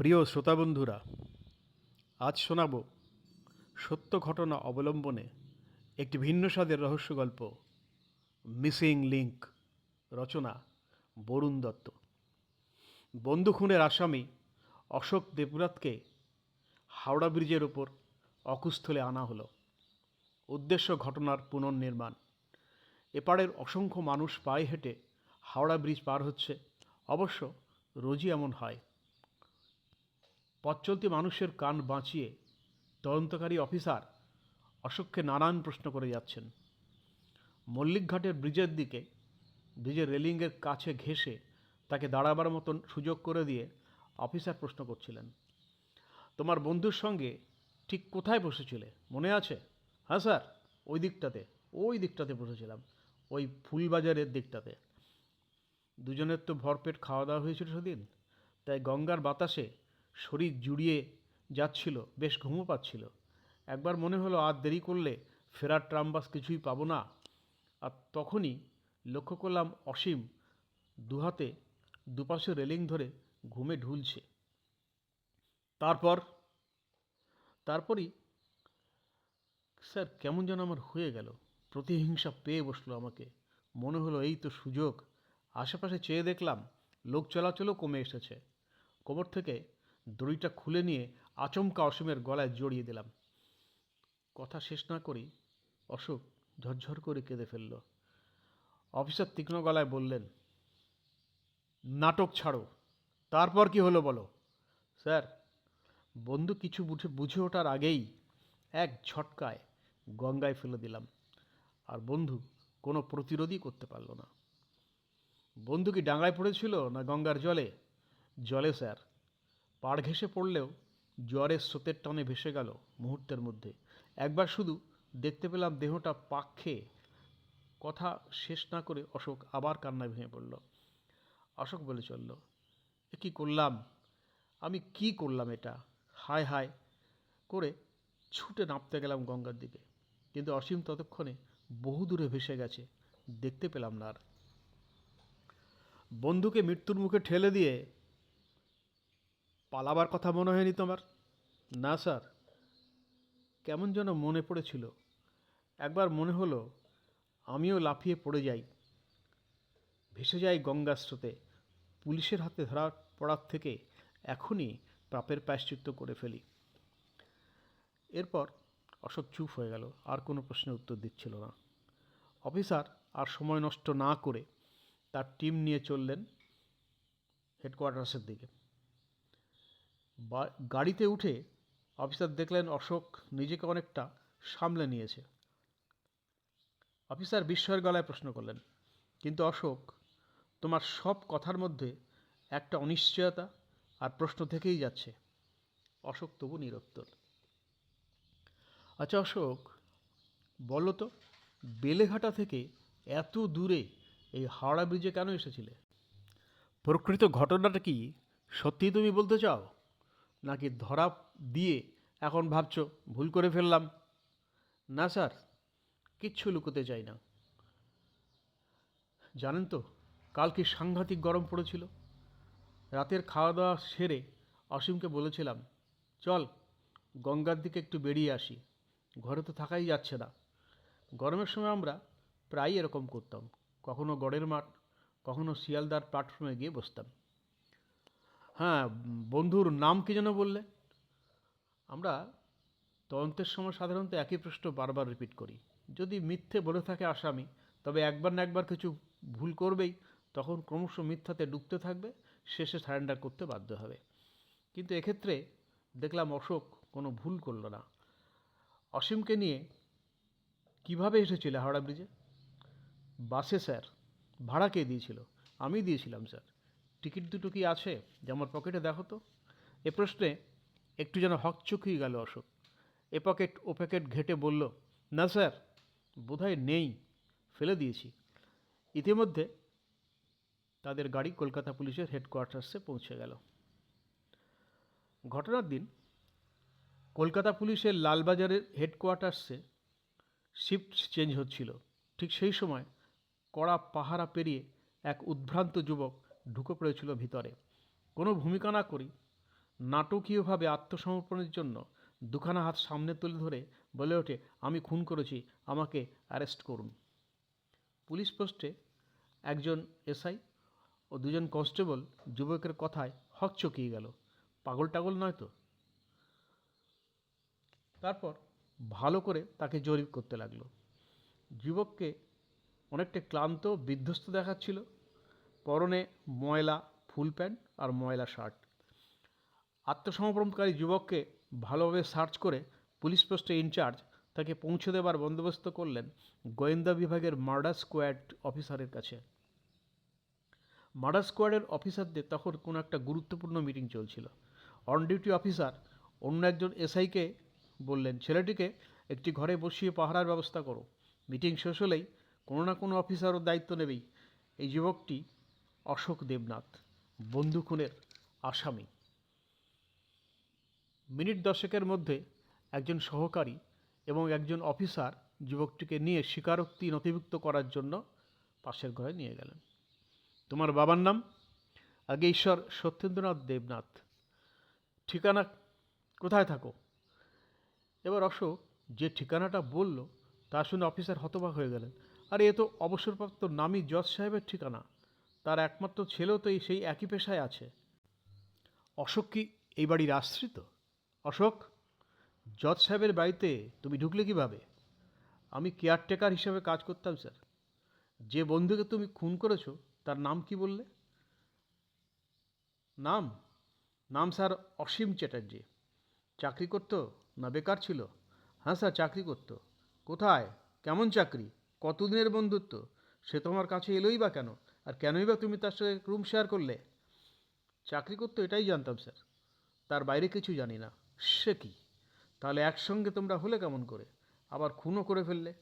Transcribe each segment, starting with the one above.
প্রিয় শ্রোতাবন্ধুরা, আজ শোনাব সত্য ঘটনা অবলম্বনে একটি ভিন্ন স্বাদের রহস্য গল্প, মিসিং লিঙ্ক রচনা বরুণ দত্ত। বন্ধু খুনের আসামি অশোক দেবনাথকে হাওড়া ব্রিজের ওপর অকুস্থলে আনা হলো। উদ্দেশ্য ঘটনার পুনর্নির্মাণ। এপারের অসংখ্য মানুষ পায়ে হেঁটে হাওড়া ব্রিজ পার হচ্ছে। অবশ্য রোজই এমন হয়। পথ চলতি মানুষের কান বাঁচিয়ে তদন্তকারী অফিসার অশোককে নানান প্রশ্ন করে যাচ্ছেন। মল্লিকঘাটের ব্রিজের দিকে, ব্রিজের রেলিংয়ের কাছে ঘেঁষে তাকে দাঁড়াবার মতন সুযোগ করে দিয়ে অফিসার প্রশ্ন করছিলেন, তোমার বন্ধুর সঙ্গে ঠিক কোথায় বসেছিলে? মনে আছে? হ্যাঁ স্যার, ওই দিকটাতে ওই দিকটাতে বসেছিলাম, ওই ফুলবাজারের দিকটাতে। দুজনের তো ভরপেট খাওয়া দাওয়া হয়েছিল সেদিন, তাই গঙ্গার বাতাসে শরীর জুড়িয়ে যাচ্ছিল, বেশ ঘুমো পাচ্ছিল। একবার মনে হলো, আর দেরি করলে ফেরার ট্রাম বাস কিছুই পাবো না। আর তখনই লক্ষ্য করলাম, অসীম দুহাতে দুপাশে রেলিং ধরে ঘুমে ঢুলছে। তারপর, তারপরই, স্যার, কেমন যেন আমার হয়ে গেল। প্রতিহিংসা পেয়ে বসল আমাকে। মনে হলো, এই তো সুযোগ। আশেপাশে চেয়ে দেখলাম, লোক চলাচলও কমে এসেছে। কোমর থেকে দড়িটা খুলে নিয়ে আচমকা অসীমের গলায় জড়িয়ে দিলাম। কথা শেষ না করেই অশোক ঝরঝর করে কেঁদে ফেলল। অফিসার তীক্ষ্ণ গলায় বললেন, নাটক ছাড়ো। তারপর কি হলো বলো? স্যার, বন্ধু কিছু বুঝে বুঝে ওঠার আগেই এক ঝটকায় গঙ্গায় ফেলে দিলাম। আর বন্ধু কোনো প্রতিরোধই করতে পারল না। বন্ধু কি ডাঙায় পড়েছিল না গঙ্গার জলে? জলে, স্যার। পাড় ঘেঁষে পড়লেও জ্বরের স্রোতের টানে ভেসে গেল মুহূর্তের মধ্যে। একবার শুধু দেখতে পেলাম দেহটা পাক খেয়ে। কথা শেষ না করে অশোক আবার কান্নায় ভেঙে পড়ল। অশোক বলে চলল, এ কী করলাম? আমি কি করলাম এটা? হায় হায় করে ছুটে নামতে গেলাম গঙ্গার দিকে। কিন্তু অসীম ততক্ষণে বহু দূরে ভেসে গেছে, দেখতে পেলাম না আর। বন্ধুকে মৃত্যুর মুখে ঠেলে দিয়ে পালাবার কথা মনে হয়নি তোমার? না, স্যার। কেমন যেন মনে পড়েছিল। একবার মনে হলো, আমিও লাফিয়ে পড়ে যাই। ভেসে যাই গঙ্গার স্রোতে। পুলিশের হাতে ধরা পড়ার থেকে এখনই পাপের প্রায়শ্চিত্ত করে ফেলি। এরপর অশোক চুপ হয়ে গেল, আর কোনো প্রশ্নের উত্তর দিচ্ছিল না। অফিসার আর সময় নষ্ট না করে তার টিম নিয়ে চললেন হেডকোয়ার্টার্সের দিকে। বা- গাড়িতে উঠে অফিসার দেখলেন অশোক নিজেকে অনেকটা সামলে নিয়েছে। অফিসার বিস্ময়ের গলায় প্রশ্ন করলেন, কিন্তু অশোক, তোমার সব কথার মধ্যে একটা অনিশ্চয়তা আর প্রশ্ন থেকেই যাচ্ছে। অশোক তবু নিরুত্তর আচ্ছা অশোক, বলো তো, বেলেঘাটা থেকে এত দূরে এই হাওড়া ব্রিজে কেন এসেছিলে? প্রকৃত ঘটনাটা কি সত্যি তুমি বলতে চাও? নাকি ধরা দিয়ে এখন ভাবছ, ভুল করে ফেললাম? না স্যার, কিচ্ছু লুকোতে চাই না। জানেন তো, কাল কি সাংঘাতিক গরম পড়েছিল? রাতের খাওয়া দাওয়া সেরে অসীমকে বলেছিলাম, চল, গঙ্গার দিকে একটু বেরিয়ে আসি। ঘরে তো থাকাই যাচ্ছে না। গরমের সময় আমরা প্রায়ই এরকম করতাম। কখনো গড়ের মাঠ, কখনো শিয়ালদার প্ল্যাটফর্মে গিয়ে বসতাম। হ্যাঁ বন্ধুর নাম কি যেন বললে আমরা তদন্তের সময় সাধারণত একই প্রশ্ন বারবার রিপিট করি। যদি মিথ্যে বলে থাকে আসামি, তবে একবার না একবার কিছু ভুল করবেই, তখন ক্রমশ মিথ্যাতে ডুবতে থাকবে, শেষে সারেন্ডার করতে বাধ্য হবে। কিন্তু এক্ষেত্রে দেখলাম অশোক কোনো ভুল করল না। অসীমকে নিয়ে কীভাবে এসেছিলে হাওড়া ব্রিজে? বাসে, স্যার। ভাড়া কে দিয়েছিল? আমি দিয়েছিলাম, স্যার। টিকিট দুটো কি আছে? যে আমার পকেটে দেখো তো। এ প্রশ্নে একটু যেন হকচকিয়ে গেল অশোক। এ পকেট ও প্যাকেট ঘেটে বলল, না স্যার, বোধহয় নেই। ফেলে দিয়েছি। ইতিমধ্যে তাদের গাড়ি কলকাতা পুলিশের হেডকোয়ার্টার্সে পৌঁছে গেল। ঘটনার দিন কলকাতা পুলিশের লালবাজারের হেডকোয়ার্টার্সে শিফট চেঞ্জ হচ্ছিল। ঠিক সেই সময় কড়া পাহারা পেরিয়ে এক উদ্ভ্রান্ত যুবক ঢুকে পড়েছিল ভিতরে। কোনো ভূমিকা না করি নাটকীয়ভাবে আত্মসমর্পণের জন্য দুখানা হাত সামনে তুলে ধরে বলে ওঠে, আমি খুন করেছি, আমাকে অ্যারেস্ট করুন। পুলিশ পোস্টে একজন এসআই ও দুজন কনস্টেবল যুবকের কথায় হকচকিয়ে গেল। পাগল টাগল নয় তো? তারপর ভালো করে তাকে জরিপ করতে লাগল। যুবককে অনেকটা ক্লান্ত, বিধ্বস্ত দেখাচ্ছিল। পরনে ময়লা ফুল প্যান্ট আর ময়লা শার্ট। আত্মসমর্পণকারী যুবককে ভালোভাবে সার্চ করে পুলিশ পোস্টে ইনচার্জ তাকে পৌঁছে দেবার বন্দোবস্ত করলেন গোয়েন্দা বিভাগের মার্ডার স্কোয়াড অফিসারের কাছে। মার্ডার স্কোয়াডের অফিসারদের তখন কোনো একটা গুরুত্বপূর্ণ মিটিং চলছিল। অন ডিউটি অফিসার অন্য একজন এসআইকে বললেন, ছেলেটিকে একটি ঘরে বসিয়ে পাহারার ব্যবস্থা করো। মিটিং শেষ হলেই কোনো না কোনো অফিসারও দায়িত্ব নেবেই। এই যুবকটি অশোক দেবনাথ বন্ধু খুনের আসামি। মিনিট দশেকের মধ্যে একজন সহকারী এবং একজন অফিসার যুবকটিকে নিয়ে স্বীকারোক্তি নথিভুক্ত করার জন্য পাশের ঘরে নিয়ে গেলেন। তোমার বাবার নাম? আগে ঈশ্বর সত্যেন্দ্রনাথ দেবনাথ। ঠিকানা কোথায় থাকো? এবার অশোক যে ঠিকানাটা বলল, তা শুনে অফিসার হতবাক হয়ে গেলেন। আরে, এ তো অবসরপ্রাপ্ত নামী জজ সাহেবের ঠিকানা। তার একমাত্র ছেলেও তো সেই একই পেশায় আছে। অশোক কি এই বাড়ির আশ্রিত? অশোক, জজ সাহেবের বাড়িতে তুমি ঢুকলে কীভাবে? আমি কেয়ারটেকার হিসেবে কাজ করতাম, স্যার। যে বন্ধুকে তুমি খুন করেছ, তার নাম কি বললে? নাম? নাম, স্যার, অসীম চ্যাটার্জি। চাকরি করতো না বেকার ছিল? হ্যাঁ স্যার, চাকরি করতো। কোথায়? কেমন চাকরি? কতদিনের বন্ধুত্ব? সে তোমার কাছে এলোই বা কেন? আর কেনই বা তুমি তার সাথে রুম শেয়ার করলে? চাকরি করতো এটাই জানতাম স্যার তার বাইরে কিছু জানি না। সে কি? তাহলে একসঙ্গে তোমরা হলে কেমন করে? আবার খুনও করে ফেললে?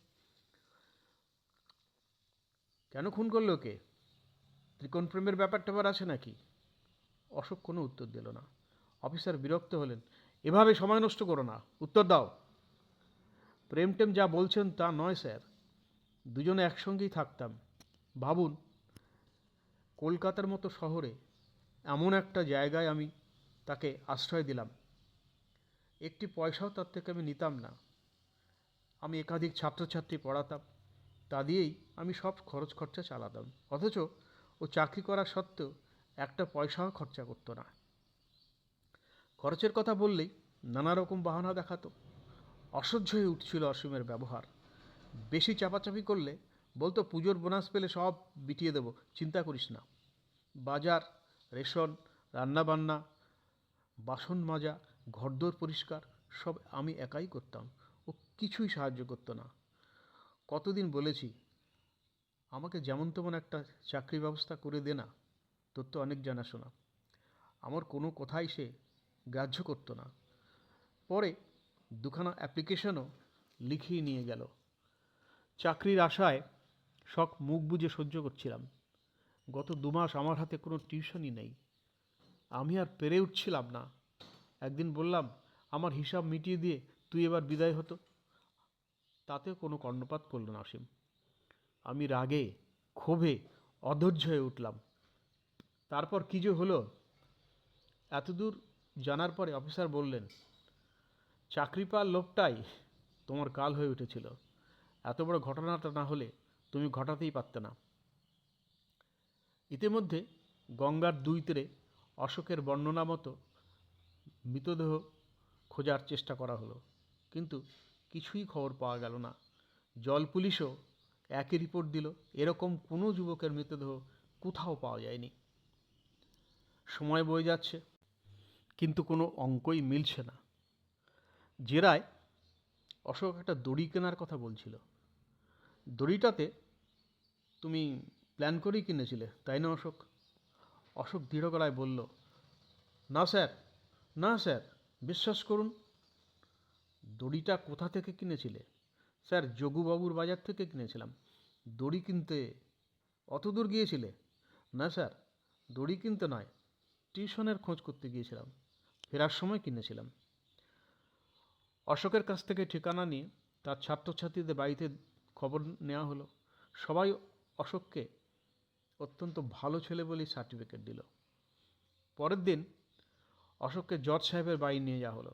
কেন খুন করল কে ত্রিকোণ প্রেমের ব্যাপারটা আবার আছে নাকি? অশোক কোনো উত্তর দিল না। অফিসার বিরক্ত হলেন। এভাবে সময় নষ্ট করো না। উত্তর দাও। প্রেম টেম যা বলছেন তা নয় স্যার দুজনে একসঙ্গেই থাকতাম। ভাবুন। কলকাতার মতো শহরে এমন একটা জায়গায় আমি তাকে আশ্রয় দিলাম। একটি পয়সাও তার থেকে আমি নিতাম না। আমি একাধিক ছাত্রছাত্রী পড়াতাম, তা দিয়েই আমি সব খরচ খরচা চালাতাম। অথচ ও চাকরি করা সত্ত্বেও একটা পয়সাও খরচা করতো না। খরচের কথা বললেই নানা রকম বাহানা দেখাতো। অসহ্য হয়ে উঠছিল অসীমের ব্যবহার। বেশি চাপাচাপি করলে বলতো, পুজোর বোনাস পেলে সব বিটিয়ে দেবো। চিন্তা করিস না। বাজার, রেশন, রান্নাবান্না, বাসন মাজা, ঘরদোর পরিষ্কার, সব আমি একাই করতাম। ও কিছুই সাহায্য করতো না। কতদিন বলেছি, আমাকে যেমন তেমন একটা চাকরি ব্যবস্থা করে দে না, তোর তো অনেক জানাশোনা। আমার কোনো কথাই সে গ্রাহ্য করতো না। পরে দুখানা অ্যাপ্লিকেশনও লিখিয়ে নিয়ে গেল। চাকরির আশায় শখ মুখ বুজে সহ্য করছিলাম। গত দু মাস আমার হাতে কোনো টিউশনই নেই। আমি আর পেরে উঠছিলাম না। একদিন বললাম, আমার হিসাব মিটিয়ে দিয়ে তুই এবার বিদায় হতো। তাতেও কোনো কর্ণপাত করল না অসীম। আমি রাগে, ক্ষোভে অধৈর্য হয়ে উঠলাম। তারপর কী যে হলো? এতদূর জানার পরে অফিসার বললেন, চাকরি পাওয়ার লোভটাই তোমার কাল হয়ে উঠেছিল। এত বড় ঘটনাটা না হলে তুমি ঘটাতেই পারতে না। ইতিমধ্যে গঙ্গার দুই তীরে অশোকের বর্ণনা মতো মৃতদেহ খোঁজার চেষ্টা করা হলো, কিন্তু কিছুই খবর পাওয়া গেল না। জল পুলিশও একই রিপোর্ট দিল, এরকম কোনো যুবকের মৃতদেহ কোথাও পাওয়া যায়নি। সময় বয়ে যাচ্ছে, কিন্তু কোনো অঙ্কই মিলছে না। জেরায় অশোক একটা দড়ি কেনার কথা বলছিল। দড়িটাতে তুমি প্ল্যান করেই কিনেছিলে, তাই না অশোক? অশোক দৃঢ় গলায় বলল, না স্যার না স্যার, বিশ্বাস করুন, দড়িটা কোথা থেকে কিনেছিলে? স্যার, যোগুবাবুর বাজার থেকে কিনেছিলাম। দড়ি কিনতে অত দূর গিয়েছিলে? না স্যার, দড়ি কিনতে নয়, টিউশনের খোঁজ করতে গিয়েছিলাম, ফেরার সময় কিনেছিলাম। অশোকের কাছ থেকে ঠিকানা নিয়ে তার ছাত্রছাত্রীদের বাড়িতে খবর নেওয়া হলো, সবাই অশোককে অত্যন্ত ভালো ছেলে বলেই সার্টিফিকেট দিল। পরের দিন অশোককে জজ সাহেবের বাড়ি নিয়ে যাওয়া হলো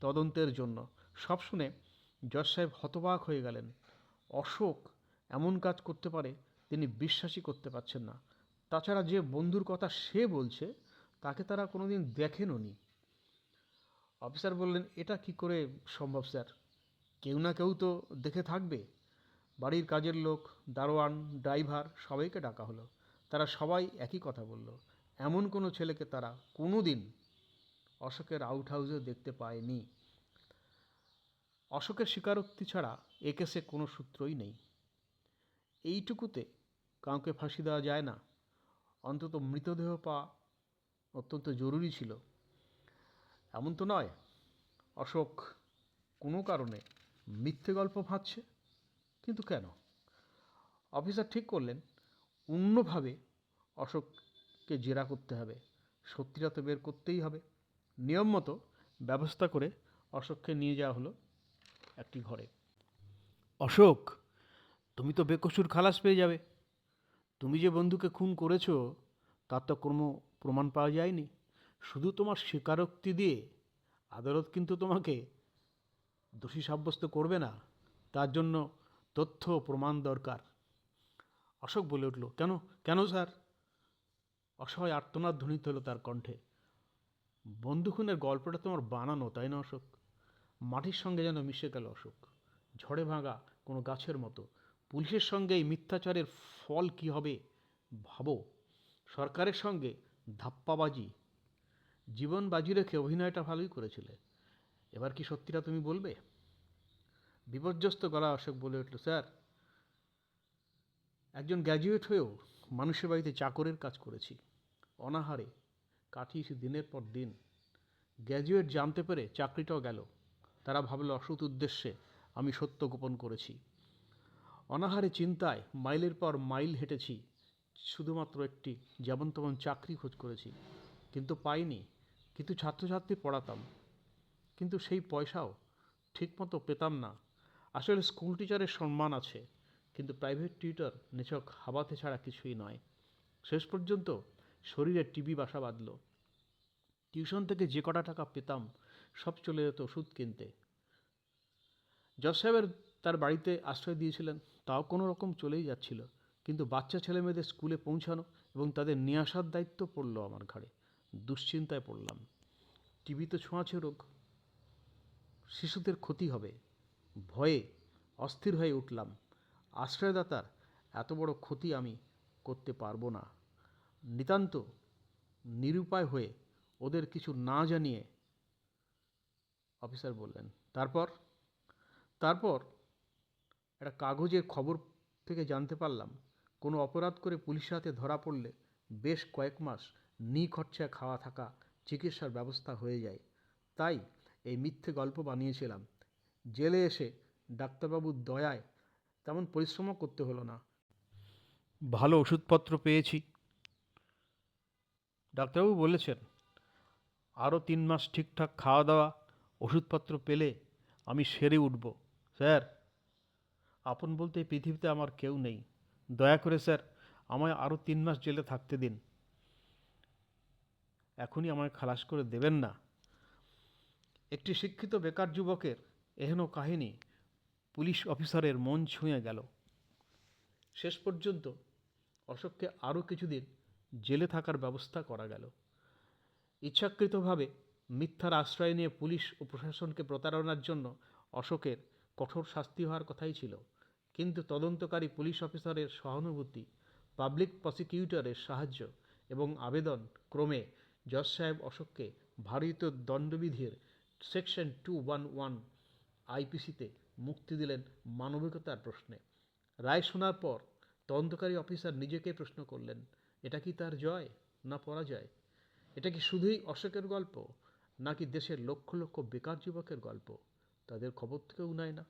তদন্তের জন্য। সব শুনে জজ সাহেব হতবাক হয়ে গেলেন। অশোক এমন কাজ করতে পারে তিনি বিশ্বাসই করতে পারছেন না। তাছাড়া যে বন্ধুর কথা সে বলছে, তাকে তারা কোনোদিন দেখেনও নি। অফিসার বললেন, এটা কি করে সম্ভব, স্যার? কেউ না কেউ তো দেখে থাকবে। বাড়ির কাজের লোক, দারোয়ান, ড্রাইভার সবাইকে ডাকা হলো। তারা সবাই একই কথা বলল। এমন কোনো ছেলেকে তারা কোনো দিন অশোকের আউট হাউসে দেখতে পায়নি। অশোকের স্বীকারোক্তি ছাড়া এ কেসে কোনো সূত্রই নেই। এইটুকুতে কাউকে ফাঁসি দেওয়া যায় না। অন্তত মৃতদেহ পা অত্যন্ত জরুরি ছিল। এমন তো নয়। অশোক কোনো কারণে মিথ্যে গল্প ভাবছে কিন্তু কেন? অফিসার ঠিক করলেন, অন্যভাবে অশোককে জেরা করতে হবে, সত্যিটা তো বের করতেই হবে। নিয়ম মতো ব্যবস্থা করে অশোককে নিয়ে যাওয়া হলো একটি ঘরে। অশোক, তুমি তো বেকসুর খালাস পেয়ে যাবে। তুমি যে বন্ধুকে খুন করেছ, তার তো কোনো প্রমাণ পাওয়া যায়নি। শুধু তোমার স্বীকারোক্তি দিয়ে আদালত কিন্তু তোমাকে দোষী সাব্যস্ত করবে না। তার জন্য তথ্য প্রমাণ দরকার। অশোক বলে উঠল, কেন? কেন স্যার? অসহায় আর্তনাদ ধ্বনিত হলো তার কণ্ঠে। বন্ধু খুনের গল্পটা তোমার বানানো, তাই না অশোক? মাটির সঙ্গে যেন মিশে গেল অশোক। ঝড়ে ভাঙা কোনো গাছের মতো। পুলিশের সঙ্গে এই মিথ্যাচারের ফল কি হবে, ভাবো। সরকারের সঙ্গে ধাপ্পাবাজি। জীবন বাজি রেখে অভিনয়টা ভালোই করেছিলে। এবার কি সত্যিটা তুমি বলবে? বিপর্যস্ত গলা অশোক বলে উঠল, স্যার, একজন গ্র্যাজুয়েট হয়েও মানুষের বাড়িতে চাকরের কাজ করেছি। অনাহারে কাটিয়েছি দিনের পর দিন। গ্র্যাজুয়েট জানতে পেরে চাকরিটাও গেল। তারা ভাবল, অসৎ উদ্দেশ্যে আমি সত্য গোপন করেছি। অনাহারে চিন্তায় মাইলের পর মাইল হেঁটেছি। শুধুমাত্র একটি যেমন তেমন চাকরি খোঁজ করেছি। কিন্তু পাইনি, কিন্তু ছাত্রছাত্রী পড়াতাম। কিন্তু সেই পয়সাও ঠিকমতো পেতাম না। আসলে স্কুল টিচারের সম্মান আছে, কিন্তু প্রাইভেট টিউটর নিছক হাবাতে ছাড়া কিছুই নয়। শেষ পর্যন্ত শরীরে টিবি বাসা বাঁধল। টিউশন থেকে যে কটা টাকা পেতাম, সব চলে যেত ওষুধ কিনতে। জজ সাহেবের তার বাড়িতে আশ্রয় দিয়েছিলেন, তাও কোনো রকম চলেই যাচ্ছিল। কিন্তু বাচ্চা ছেলেমেয়েদের স্কুলে পৌঁছানো এবং তাদের নিয়ে আসার দায়িত্ব পড়ল আমার ঘাড়ে। দুশ্চিন্তায় পড়লাম। টিভি তো ছোঁয়াছে রোগ। শিশুদের ক্ষতি হবে। ভয়ে অস্থির হয়ে উঠলাম। আশ্রয়দাতার এত বড় ক্ষতি আমি করতে পারব না। নিতান্ত নিরুপায় হয়ে ওদের কিছু না জানিয়ে অফিসার বললেন, তারপর? তারপর একটা কাগজের খবর থেকে জানতে পারলাম, কোনো অপরাধ করে পুলিশের হাতে ধরা পড়লে বেশ কয়েক মাস নিখরচায় খাওয়া থাকা চিকিৎসার ব্যবস্থা হয়ে যায়। তাই এই মিথ্যে গল্প বানিয়েছিলাম। জেলে এসে ডাক্তারবাবুর দয়ায় তেমন পরিশ্রমও করতে হলো না। ভালো ওষুধপত্র পেয়েছি। ডাক্তারবাবু বলেছেন আরও তিন মাস ঠিকঠাক খাওয়া দাওয়া ওষুধপত্র পেলে আমি সেরে উঠব। স্যার, আপন বলতে পৃথিবীতে আমার কেউ নেই। দয়া করে স্যার, আমায় আরও তিন মাস জেলে থাকতে দিন। এখনই আমায় খালাস করে দেবেন না। একটি শিক্ষিত বেকার যুবকের এহেন কাহিনী পুলিশ অফিসারের মন ছুঁয়ে গেল। শেষ পর্যন্ত অশোককে আরও কিছুদিন জেলে থাকার ব্যবস্থা করা গেল। ইচ্ছাকৃতভাবে মিথ্যার আশ্রয় নিয়ে পুলিশ ও প্রশাসনকে প্রতারণার জন্য অশোকের কঠোর শাস্তি হওয়ার কথাই ছিল। কিন্তু তদন্তকারী পুলিশ অফিসারের সহানুভূতি, পাবলিক প্রসিকিউটরের সাহায্য এবং আবেদন ক্রমে জজ সাহেব অশোককে ভারতীয় দণ্ডবিধির সেকশন টু ওয়ান ওয়ান আইপিসিতে মুক্তি দিলেন মানবিকতার প্রশ্নে। রায় শোনার পর তদন্তকারী অফিসার নিজেকে প্রশ্ন করলেন, এটা কি তার জয় না পরাজয়? এটা কি শুধুই অশোকের গল্প নাকি দেশের লক্ষ লক্ষ বেকার যুবকের গল্প? তাদের খবর থেকেও নেয় না।